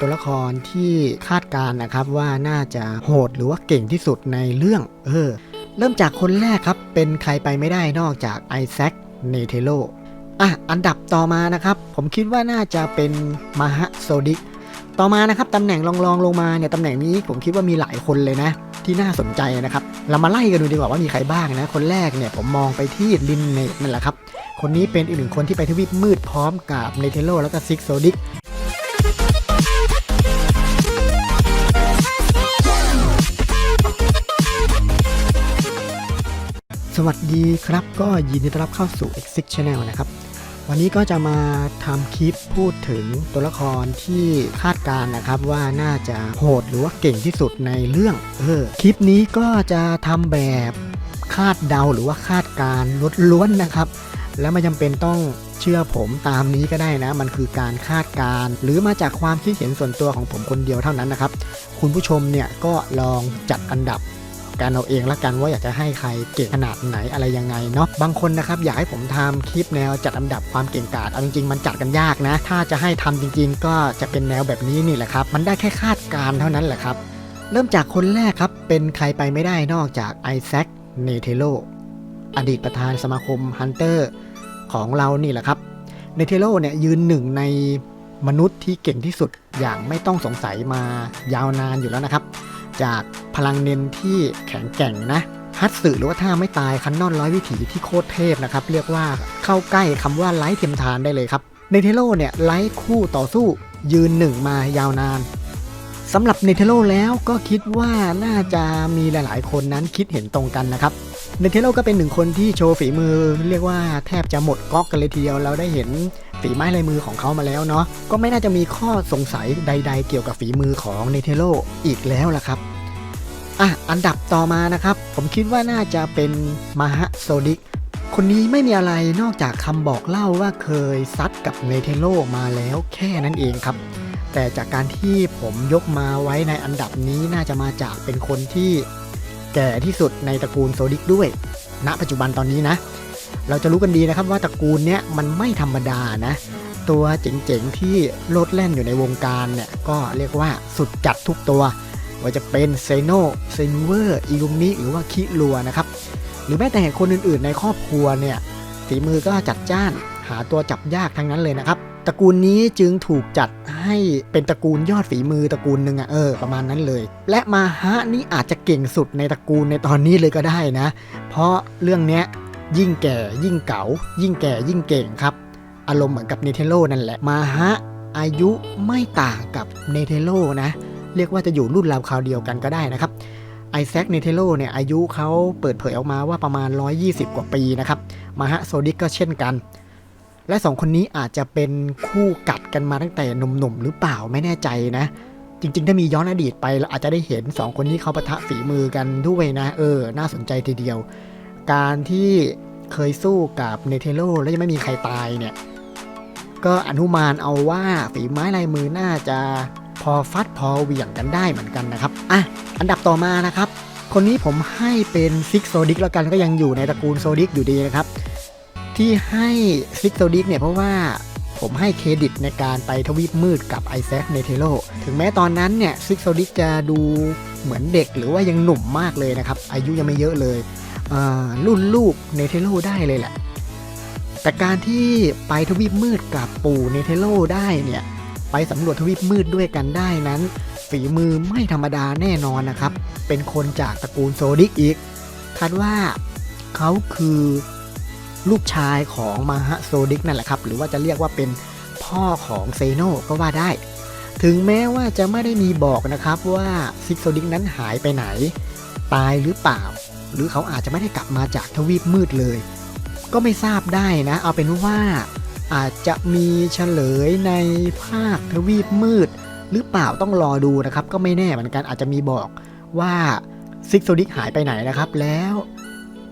ตัวละครที่คาดการ์นะครับว่าน่าจะโหดหรือว่าเก่งที่สุดในเรื่อง เออ เริ่มจากคนแรกครับ เป็นใครไปไม่ได้นอกจากไอแซคเนเทโลอะ อันดับต่อมานะครับ ผมคิดว่าน่าจะเป็นมาฮะโซดิกต่อมานะครับตำแหน่งรองๆลงมาเนี่ยตำแหน่งนี้ผมคิดว่ามีหลายคนเลยนะ ที่น่าสนใจนะครับ เรามาไล่กันดูดีกว่าว่ามีใครบ้างนะ คนแรกเนี่ยผมมองไปที่ลินเนตนั่นแหละครับ คนนี้เป็นอีกหนึ่งคนที่ไปทวีปมืดพร้อมกับเนเทโลแล้วก็ซิกโซดิก สวัสดีครับก็ยินดีต้อนรับเข้าสู่ Exit Channel นะครับ วันนี้ก็จะมาทำคลิปพูดถึงตัวละครที่คาดการ์นะครับว่าน่าจะโหดหรือว่าเก่งที่สุดในเรื่องเออคลิปนี้ก็จะทำแบบคาดเดาหรือว่าคาดการ์ล้วนๆนะครับ แล้วไม่จำเป็นต้องเชื่อผมตามนี้ก็ได้นะ มันคือการคาดการ์หรือมาจากความคิดเห็นส่วนตัวของผมคนเดียวเท่านั้นนะครับ คุณผู้ชมเนี่ยก็ลองจัดอันดับ กันเอาเองละกันว่าอยากจะให้ใครเก่งขนาดไหนอะไรยังไงเนาะบางคนนะครับอยากให้ผมทำคลิปแนวจัดอันดับความเก่งกาจเอาจริงๆ มันจัดกันยากนะ ถ้าจะให้ทำจริง ๆ ก็จะเป็นแนวแบบนี้นี่แหละครับ มันได้แค่คาดการณ์เท่านั้นแหละครับ เริ่มจากคนแรกครับ เป็นใครไปไม่ได้นอกจากไอแซคเนเทโลอดีตประธานสมาคมฮันเตอร์ของเรานี่แหละครับเนเทโลเนี่ยยืนหนึ่งในมนุษย์ที่เก่งที่สุดอย่างไม่ต้องสงสัยมายาวนานอยู่แล้วนะครับ จากพลังเน้นที่แข็งแกร่งนะฮัตสึหรือว่าท่าไม่ตายคันนอนร้อยวิถีที่โคตรเทพนะครับ เรียกว่าเข้าใกล้คำว่าไลท์เทียมทานได้เลยครับเนเทโลเนี่ยไลท์คู่ต่อสู้ยืนหนึ่งมายาวนานสำหรับเนเทโลแล้วก็คิดว่าน่าจะมีหลาย ๆ คนนั้นคิดเห็นตรงกันนะครับเนเทโลก็เป็นหนึ่งคนที่โชว์ฝีมือ เรียกว่าแทบจะหมดก๊อกกันเลยทีเดียวเราได้เห็น ฝีไม้ลายมือของเขามาแล้วเนาะก็ไม่น่าจะมีข้อสงสัยใด ๆ เกี่ยวกับฝีมือของเนเทโลอีกแล้วล่ะครับอะอันดับต่อมานะครับ ผมคิดว่าน่าจะเป็นมาฮะโซดิกคนนี้ไม่มีอะไรนอกจากคำบอกเล่าว่าเคยซัดกับเนเทโลมาแล้วแค่นั้นเองครับ แต่จากการที่ผมยกมาไว้ในอันดับนี้น่าจะมาจากเป็นคนที่แก่ที่สุดในตระกูลโซดิกด้วยณปัจจุบันตอนนี้นะ เราจะรู้กันดีนะครับว่าตระกูลเนี้ยมันไม่ธรรมดานะ ตัวเจ๋งๆที่โลดแล่นอยู่ในวงการเนี่ยก็เรียกว่าสุดจัดทุกตัว ว่าจะเป็นเซโนเซนเวอร์อิลุมิหรือว่าคิรัวนะครับ หรือแม้แต่คนอื่นๆ ในครอบครัวเนี่ยฝีมือก็จัดจ้านหาตัวจับยากทั้งนั้นเลยนะครับตระกูลนี้จึงถูกจัดให้เป็นตระกูลยอดฝีมือตระกูลหนึ่งอะเออประมาณนั้นเลย และมาฮะนี่อาจจะเก่งสุดในตระกูลในตอนนี้เลยก็ได้นะ เพราะเรื่องเนี้ย ยิ่งแก่ยิ่งเก๋า ยิ่งแก่ยิ่งเก่งครับ อารมณ์เหมือนกับเนเธโลนั่นแหละ มาฮะ อายุไม่ต่างกับเนเธโลนะ เรียกว่าจะอยู่รุ่นราวคราวเดียวกันก็ได้นะครับ ไอแซคเนเทโลเนี่ยอายุเขาเปิดเผยออกมาว่าประมาณ 120 กว่าปีนะครับ มาฮะโซดิกก็เช่นกัน และสองคนนี้อาจจะเป็นคู่กัดกันมาตั้งแต่หนุ่มๆหรือเปล่าไม่แน่ใจนะจริงๆ ถ้ามีย้อนอดีตไปเราอาจจะได้เห็น 2 คนนี้เขาปะทะฝีมือกันด้วยนะ เออ น่าสนใจทีเดียว การที่เคยสู้กับเนเทโลแล้วยังไม่มีใครตายเนี่ย ก็อนุมานเอาว่าฝีไม้ลายมือน่าจะพอฟัดพอเหวี่ยงกันได้เหมือนกันนะครับ อะ อันดับต่อมานะครับ คนนี้ผมให้เป็นซิกโซดิกแล้วกันก็ยังอยู่ในตระกูลโซดิกอยู่ดีนะครับ ที่ให้ซิกโซดิกเนี่ยเพราะว่าผมให้เครดิตในการไปทวีปมืดกับไอแซคเนเทโลถึงแม้ตอนนั้นเนี่ยซิกโซดิกจะดูเหมือนเด็กหรือว่ายังหนุ่มมากเลยนะครับ อายุยังไม่เยอะเลย รุ่นลูกเนเทโลได้เลยแหละ แต่การที่ไปทวีปมืดกับปู่เนเทโลได้เนี่ย ไปสำรวจทวีปมืดด้วยกันได้นั้น ฝีมือไม่ธรรมดาแน่นอนนะครับ เป็นคนจากตระกูลโซดิกอีกคาดว่าเขาคือลูกชายของมาฮะโซดิกนั่นแหละครับ หรือว่าจะเรียกว่าเป็นพ่อของเซโนก็ว่าได้ ถึงแม้ว่าจะไม่ได้มีบอกนะครับว่าซิกโซดิกนั้นหายไปไหน ตายหรือเปล่า หรือเขาอาจจะไม่ได้กลับมาจากทวีปมืดเลย ก็ไม่ทราบได้นะ เอาเป็นว่าอาจจะมีเฉลยในภาคทวีปมืด หรือเปล่าต้องรอดูนะครับ ก็ไม่แน่เหมือนกันอาจจะมีบอกว่าซิกโซดิกหายไปไหนนะครับ แล้ว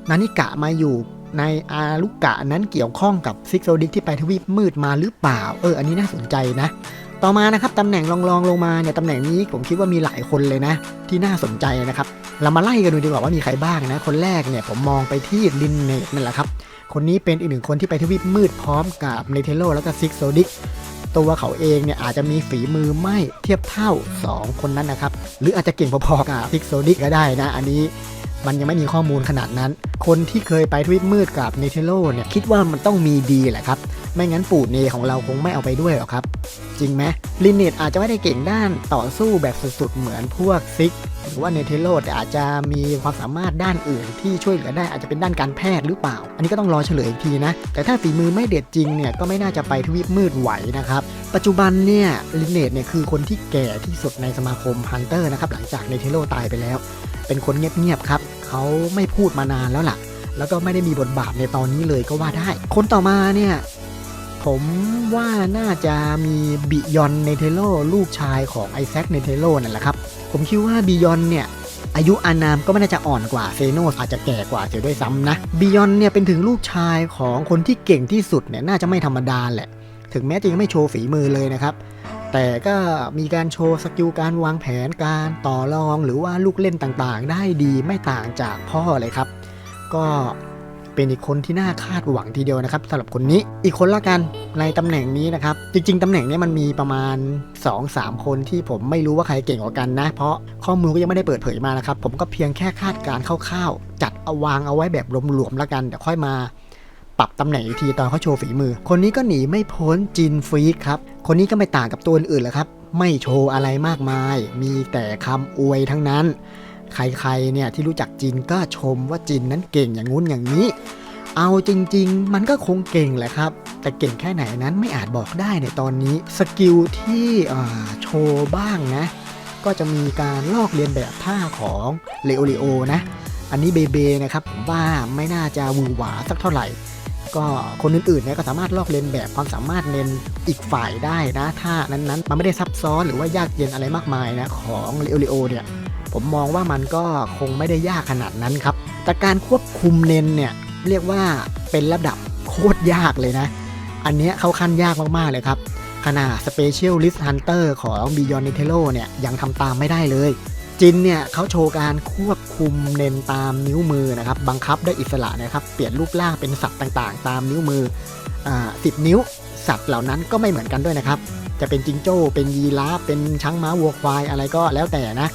นานิกะมาอยู่ในอารุกะนั้นเกี่ยวข้องกับซิกโซดิกที่ไปทวีปมืดมาหรือเปล่า เออ อันนี้น่าสนใจนะ ต่อมานะครับตำแหน่งรองๆลงมาเนี่ยตำแหน่งนี้ผมคิดว่ามีหลายคนเลยนะ ที่น่าสนใจนะครับ เรามาไล่กันดูดีกว่าว่ามีใครบ้างนะ คนแรกเนี่ยผมมองไปที่ลินเนตนั่นแหละครับ คนนี้เป็นอีกหนึ่งคนที่ไปทวีปมืดพร้อมกับเนเทโลแล้วก็ซิกโซดิกตัวเขาเองเนี่ยอาจจะมีฝีมือไม่เทียบเท่า 2 คนนั้นนะครับ หรืออาจจะเก่งพอๆกับพิกโซนิกก็ได้นะ อันนี้ มันยังไม่มีข้อมูลขนาดนั้น คนที่เคยไปทวิตมืดกับเนเธโลเนี่ยคิดว่ามันต้องมีดีแหละครับ ไม่งั้นปู่เนของเราคงไม่เอาไปด้วยหรอกครับ จริงไหมลินเนตอาจจะไม่ได้เก่งด้านต่อสู้แบบสุดๆเหมือนพวกซิกหรือว่าเนเธโลแต่อาจจะมีความสามารถด้านอื่นที่ช่วยเหลือได้อาจจะเป็นด้านการแพทย์หรือเปล่า อันนี้ก็ต้องรอเฉลยอีกทีนะ แต่ถ้าฝีมือไม่เด็ดจริงเนี่ยก็ไม่น่าจะไปทวีปมืดไหวนะครับ ปัจจุบันเนี่ยลินเนตเนี่ยคือคนที่แก่ที่สุดในสมาคมฮันเตอร์นะครับหลังจากเนเธโลตายไปแล้ว เป็นคนเงียบๆครับ เขาไม่พูดมานานแล้วล่ะ แล้วก็ไม่ได้มีบทบาทในตอนนี้เลยก็ว่าได้ คนต่อมาเนี่ย ผมว่าน่าจะมีบิยอนเนเธโลลูกชายของไอแซคเนเธโลนั่นแหละครับ ผมคิดว่าบิยอนเนี่ยอายุอานามก็ไม่น่าจะอ่อนกว่าเซโนสอาจจะแก่กว่าเสียด้วยซ้ำนะบิยอนเนี่ยเป็นถึงลูกชายของคนที่เก่งที่สุดเนี่ยน่าจะไม่ธรรมดาแหละ ถึงแม้จะยังไม่โชว์ฝีมือเลยนะครับ แต่ก็มีการโชว์สกิลการวางแผนการต่อรองหรือว่าลูกเล่นต่างๆ ได้ดีไม่ต่างจากพ่อเลยครับ ก็เป็นอีกคนที่น่าคาดหวังทีเดียวนะครับสำหรับคนนี้อีกคนละกันในตำแหน่งนี้นะครับ จริง ๆตำแหน่งนี้มันมีประมาณ 2-3 คนที่ผมไม่รู้ว่าใครเก่งกว่ากันนะ เพราะข้อมูลก็ยังไม่ได้เปิดเผยมานะครับ ผมก็เพียงแค่คาดการณ์คร่าวๆจัดเอาวางเอาไว้แบบรวมๆแล้วกันเดี๋ยวค่อยมา ปรับตำแหน่งอีกทีตอนเขาโชว์ฝีมือ คนนี้ก็หนีไม่พ้นจินฟรีดครับ คนนี้ก็ไม่ต่างกับตัวอื่นเลยครับ ไม่โชว์อะไรมากมาย มีแต่คำอวยทั้งนั้น ใครๆเนี่ยที่รู้จักจินก็ชมว่าจินนั้นเก่งอย่างงู้นอย่างนี้ เอาจริงๆ มันก็คงเก่งแหละครับ แต่เก่งแค่ไหนนั้นไม่อาจบอกได้ในตอนนี้ สกิลที่โชว์บ้างนะ ก็จะมีการลอกเลียนแบบท่าของเลโอริโอนะ อันนี้เบเบนะครับผมว่าไม่น่าจะหวือหวาสักเท่าไหร่ ก็คนอื่นๆเนี่ยก็สามารถลอกเลียนแบบความสามารถเน้นอีกฝ่ายได้นะถ้านั้นๆ มันไม่ได้ซับซ้อนหรือว่ายากเย็นอะไรมากมายนะของเลโอริโอเนี่ยผมมองว่ามันก็คงไม่ได้ยากขนาดนั้นครับ แต่การควบคุมเน้นเนี่ยเรียกว่าเป็นระดับโคตรยากเลยนะ อันเนี้ยเข้าขั้นยากมากๆเลยครับขนาด Specialist Hunter ของ Beyond n i t e l o เนี่ยยังทำตามไม่ได้เลย จินเนี่ยเขาโชว์การควบคุมเน้นตามนิ้วมือนะครับ บังคับได้อิสระนะครับ เปลี่ยนรูปร่างเป็นสัตว์ต่างๆ ตามนิ้วมือสิบนิ้ว สัตว์เหล่านั้นก็ไม่เหมือนกันด้วยนะครับ จะเป็นจิงโจ้ เป็นยีราฟเป็นช้างม้าวัวควายอะไรก็แล้วแต่นะ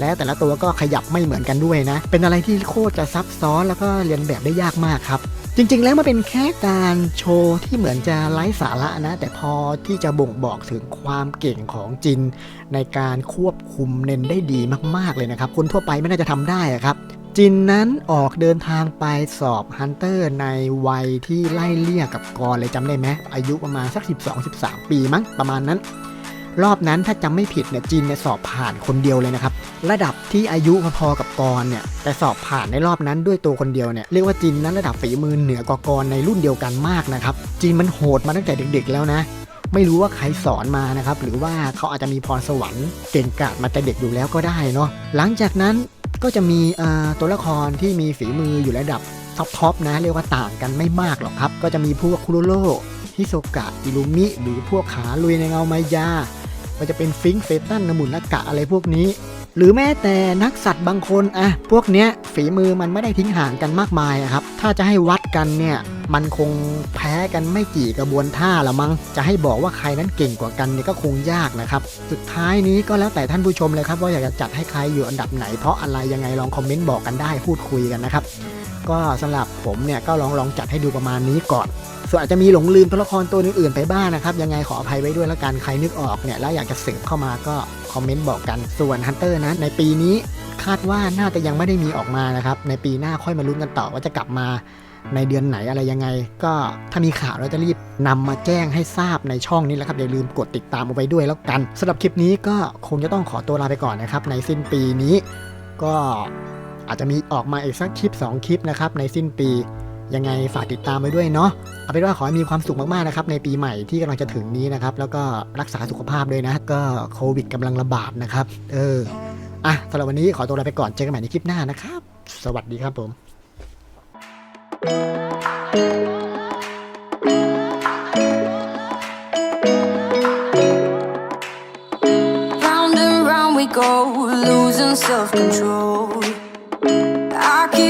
แล้วแต่ละตัวก็ขยับไม่เหมือนกันด้วยนะ เป็นอะไรที่โคตรจะซับซ้อนแล้วก็เรียนแบบได้ยากมากครับ จริง ๆ แล้วมันเป็นแค่การโชว์ที่เหมือนจะไร้สาระนะ แต่พอที่จะบ่งบอกถึงความเก่งของจิน ในการควบคุมเน้นได้ดีมากๆเลยนะครับ คนทั่วไปไม่น่าจะทำได้อะครับจินนั้นออกเดินทางไปสอบฮันเตอร์ในวัยที่ไล่เลี่ยกับกรเลยจำได้ไหมอายุประมาณสัก 12-13 ปีมั้งประมาณนั้น รอบนั้นถ้าจำไม่ผิดเนี่ยจินเนี่ยสอบผ่านคนเดียวเลยนะครับ ระดับที่อายุพอๆกับกรเนี่ยแต่สอบผ่านในรอบนั้นด้วยตัวคนเดียวเนี่ยเรียกว่าจินนั้นระดับฝีมือเหนือกว่ากรในรุ่นเดียวกันมากนะครับจินมันโหดมาตั้งแต่เด็ก ๆ แล้วนะไม่รู้ว่าใครสอนมานะครับ หรือว่าเขาอาจจะมีพรสวรรค์เก่งกาจมาแต่เด็กอยู่แล้วก็ได้เนาะหลังจากนั้นก็จะมีตัวละครที่มีฝีมืออยู่ระดับท็อปๆนะ เรียกว่าต่างกันไม่มากหรอกครับ ก็จะมีพวกคุโรโร่ฮิโซกะอิรุมิ หรือพวกขาลุยในเงาไมายา มันจะเป็นฟิงค์เฟตันนมุนนากะอะไรพวกนี้ หรือแม้แต่นักสัตว์บางคนอะพวกเนี้ยฝีมือมันไม่ได้ทิ้งห่างกันมากมายครับ ถ้าจะให้วัดกันเนี่ยมันคงแพ้กันไม่กี่กระบวนท่าละมั้ง จะให้บอกว่าใครนั้นเก่งกว่ากันเนี่ยก็คงยากนะครับ สุดท้ายนี้ก็แล้วแต่ท่านผู้ชมเลยครับ ว่าอยากจะจัดให้ใครอยู่อันดับไหนเพราะอะไรยังไงลองคอมเมนต์บอกกันได้พูดคุยกันนะครับ ก็สำหรับผมเนี่ยก็ลองลองจัดให้ดูประมาณนี้ก่อน ส่วนอาจจะมีหลงลืมตัวละครตัวอื่นๆไปบ้างนะครับ ยังไงขออภัยไว้ด้วยแล้วกัน ใครนึกออกเนี่ยแล้วอยากจะเสริมเข้ามาก็คอมเมนต์บอกกัน ส่วนฮันเตอร์นะในปีนี้คาดว่าน่าจะยังไม่ได้มีออกมานะครับ ในปีหน้าค่อยมาลุ้นกันต่อว่าจะกลับมาในเดือนไหนอะไรยังไง ก็ถ้ามีข่าวเราจะรีบนำมาแจ้งให้ทราบในช่องนี้แหละครับ อย่าลืมกดติดตามเอาไว้ด้วยแล้วกันสำหรับคลิปนี้ก็คงจะต้องขอตัวลาไปก่อนนะครับ ในสิ้นปีนี้ก็อาจจะมีออกมาอีกสักคลิป 2 คลิปนะครับในสิ้นปี ยังไงฝากติดตามไว้ด้วยเนาะเอาเป็นว่าขอให้มีความสุขมากๆนะครับในปีใหม่ที่กำลังจะถึงนี้นะครับ แล้วก็รักษาสุขภาพด้วยนะ ก็โควิดกำลังระบาดนะครับเอออะสำหรับวันนี้ขอตัวลาไปก่อนเจอกันใหม่ในคลิปหน้านะครับ สวัสดีครับผม Round and round we go, losing self control.